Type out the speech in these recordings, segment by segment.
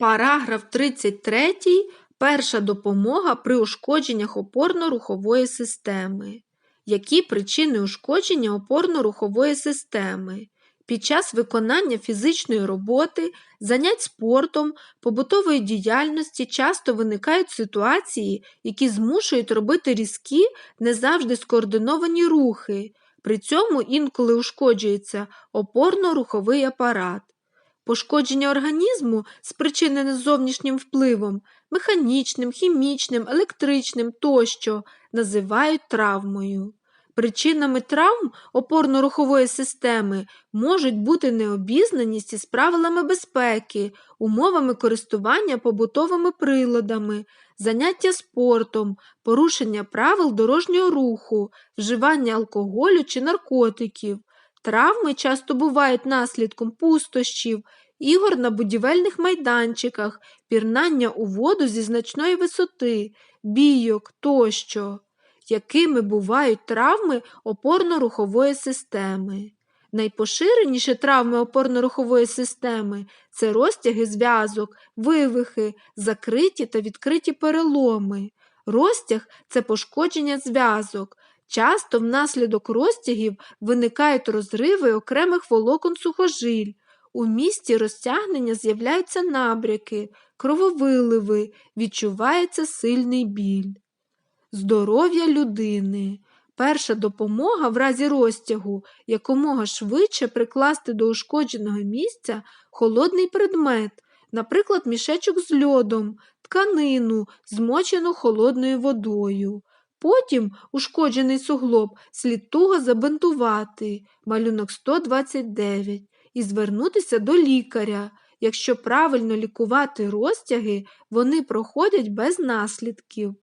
Параграф 33. Перша допомога при ушкодженнях опорно-рухової системи. Які причини ушкодження опорно-рухової системи? Під час виконання фізичної роботи, занять спортом, побутової діяльності часто виникають ситуації, які змушують робити різкі, не завжди скоординовані рухи. При цьому інколи ушкоджується опорно-руховий апарат. Пошкодження організму, спричинене зовнішнім впливом, механічним, хімічним, електричним тощо, називають травмою. Причинами травм опорно-рухової системи можуть бути необізнаність із правилами безпеки, умовами користування побутовими приладами, заняття спортом, порушення правил дорожнього руху, вживання алкоголю чи наркотиків. Травми часто бувають наслідком пустощів, ігор на будівельних майданчиках, пірнання у воду зі значної висоти, бійок тощо, якими бувають травми опорно-рухової системи. Найпоширеніші травми опорно-рухової системи це розтяги зв'язок, вивихи, закриті та відкриті переломи. Розтяг це пошкодження зв'язок. Часто внаслідок розтягів виникають розриви окремих волокон сухожиль. У місті розтягнення з'являються набряки, крововиливи, відчувається сильний біль. Здоров'я людини. Перша допомога в разі розтягу якомога швидше прикласти до ушкодженого місця холодний предмет, наприклад, мішечок з льодом, тканину, змочену холодною водою. Потім ушкоджений суглоб слід туго забинтувати, малюнок 129, і звернутися до лікаря. Якщо правильно лікувати розтяги, вони проходять без наслідків.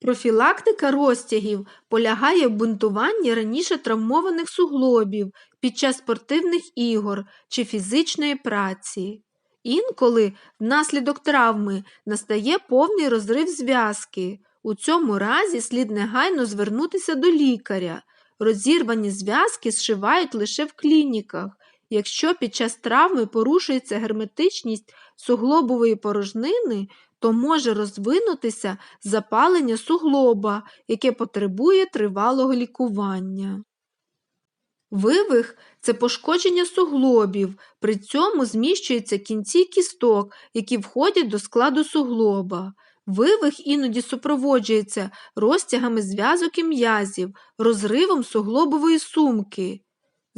Профілактика розтягів полягає в бунтуванні раніше травмованих суглобів під час спортивних ігор чи фізичної праці. Інколи внаслідок травми настає повний розрив зв'язки. У цьому разі слід негайно звернутися до лікаря. Розірвані зв'язки зшивають лише в клініках. Якщо під час травми порушується герметичність суглобової порожнини, то може розвинутися запалення суглоба, яке потребує тривалого лікування. Вивих це пошкодження суглобів, при цьому зміщуються кінці кісток, які входять до складу суглоба. Вивих іноді супроводжується розтягами зв'язок і м'язів, розривом суглобової сумки.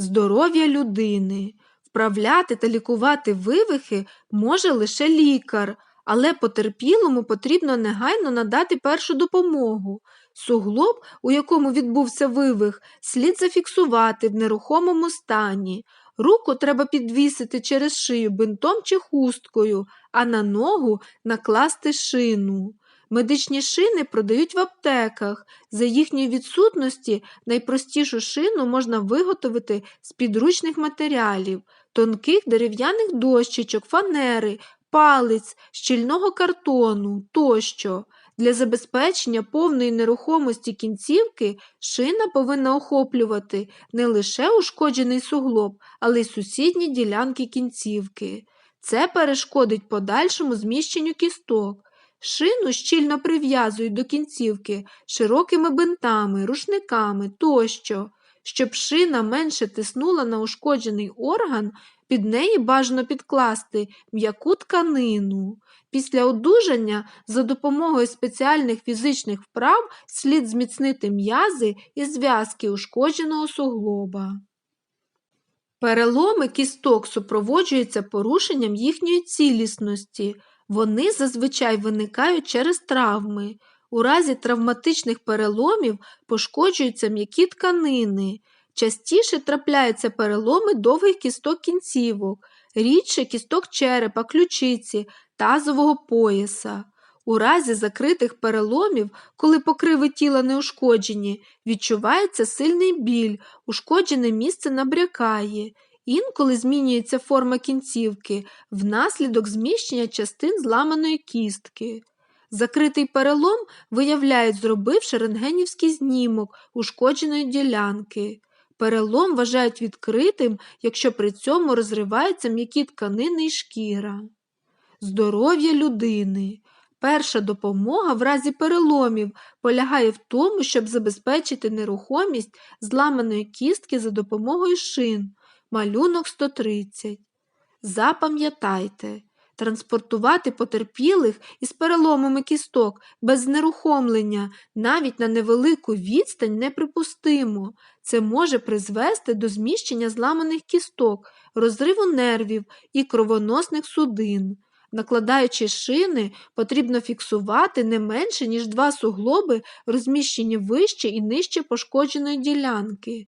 Здоров'я людини. Вправляти та лікувати вивихи може лише лікар, але потерпілому потрібно негайно надати першу допомогу. Суглоб, у якому відбувся вивих, слід зафіксувати в нерухомому стані. Руку треба підвісити через шию бинтом чи хусткою, а на ногу накласти шину. Медичні шини продають в аптеках. За їхньої відсутності найпростішу шину можна виготовити з підручних матеріалів, тонких дерев'яних дощечок, фанери, палець, щільного картону тощо. Для забезпечення повної нерухомості кінцівки шина повинна охоплювати не лише ушкоджений суглоб, але й сусідні ділянки кінцівки. Це перешкодить подальшому зміщенню кісток. Шину щільно прив'язують до кінцівки широкими бинтами, рушниками тощо. Щоб шина менше тиснула на ушкоджений орган, під неї бажано підкласти м'яку тканину. Після одужання за допомогою спеціальних фізичних вправ слід зміцнити м'язи і зв'язки ушкодженого суглоба. Переломи кісток супроводжуються порушенням їхньої цілісності. Вони зазвичай виникають через травми. У разі травматичних переломів пошкоджуються м'які тканини. Частіше трапляються переломи довгих кісток кінцівок, рідше кісток черепа, ключиці, тазового пояса. У разі закритих переломів, коли покриви тіла не ушкоджені, відчувається сильний біль, ушкоджене місце набрякає. Інколи змінюється форма кінцівки внаслідок зміщення частин зламаної кістки. Закритий перелом виявляють, зробивши рентгенівський знімок ушкодженої ділянки. Перелом вважають відкритим, якщо при цьому розриваються м'які тканини і шкіра. Здоров'я людини. Перша допомога в разі переломів полягає в тому, щоб забезпечити нерухомість зламаної кістки за допомогою шин. Малюнок 130. Запам'ятайте, транспортувати потерпілих із переломами кісток без знерухомлення навіть на невелику відстань неприпустимо. Це може призвести до зміщення зламаних кісток, розриву нервів і кровоносних судин. Накладаючи шини, потрібно фіксувати не менше, ніж два суглоби, розміщені вище і нижче пошкодженої ділянки.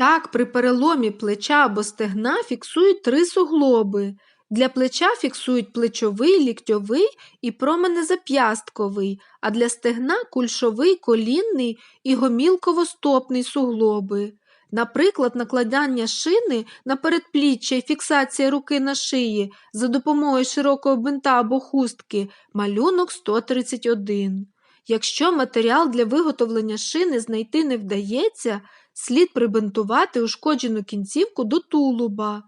Так, при переломі плеча або стегна фіксують три суглоби. Для плеча фіксують плечовий, ліктьовий і променезап'ястковий, а для стегна кульшовий, колінний і гомілково-стопний суглоби. Наприклад, накладання шини на передпліччя і фіксація руки на шиї за допомогою широкого бинта або хустки малюнок 131. Якщо матеріал для виготовлення шини знайти не вдається, слід прибинтувати ушкоджену кінцівку до тулуба.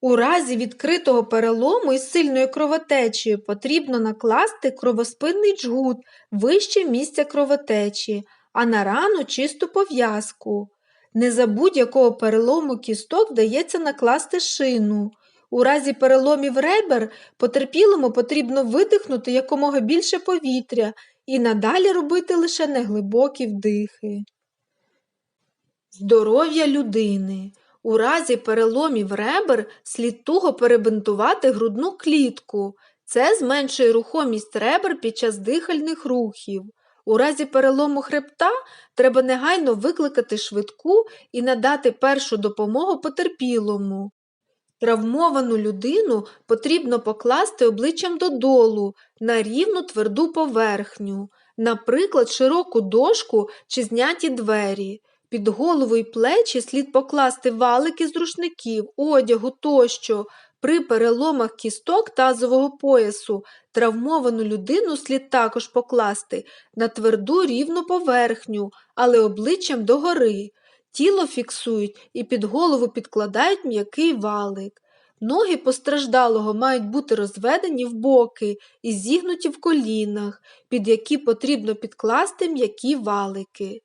У разі відкритого перелому із сильною кровотечею потрібно накласти кровоспинний джгут вище місця кровотечі, а на рану чисту пов'язку. Не за будь-якого перелому кісток вдається накласти шину. У разі переломів ребер потерпілому потрібно видихнути якомога більше повітря і надалі робити лише неглибокі вдихи. Здоров'я людини. У разі переломів ребер слід туго перебинтувати грудну клітку. Це зменшує рухомість ребер під час дихальних рухів. У разі перелому хребта треба негайно викликати швидку і надати першу допомогу потерпілому. Травмовану людину потрібно покласти обличчям додолу на рівну тверду поверхню, наприклад, широку дошку чи зняті двері. Під голову й плечі слід покласти валики з рушників, одягу тощо. При переломах кісток тазового поясу травмовану людину слід також покласти на тверду рівну поверхню, але обличчям догори. Тіло фіксують і під голову підкладають м'який валик. Ноги постраждалого мають бути розведені в боки і зігнуті в колінах, під які потрібно підкласти м'які валики.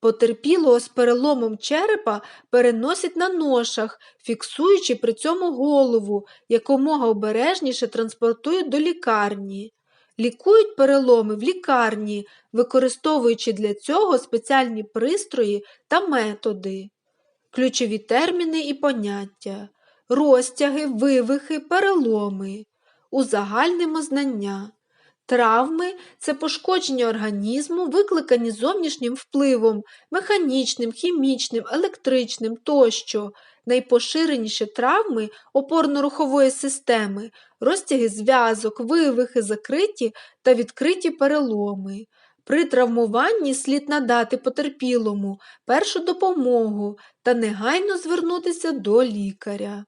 Потерпілого з переломом черепа переносять на ношах, фіксуючи при цьому голову, якомога обережніше транспортують до лікарні. Лікують переломи в лікарні, використовуючи для цього спеціальні пристрої та методи. Ключові терміни і поняття розтяги, вивихи, переломи. Узагальнимо знання. Травми це пошкодження організму, викликані зовнішнім впливом, механічним, хімічним, електричним тощо. Найпоширеніші травми опорно-рухової системи, розтяги зв'язок, вивихи, закриті та відкриті переломи. При травмуванні слід надати потерпілому першу допомогу та негайно звернутися до лікаря.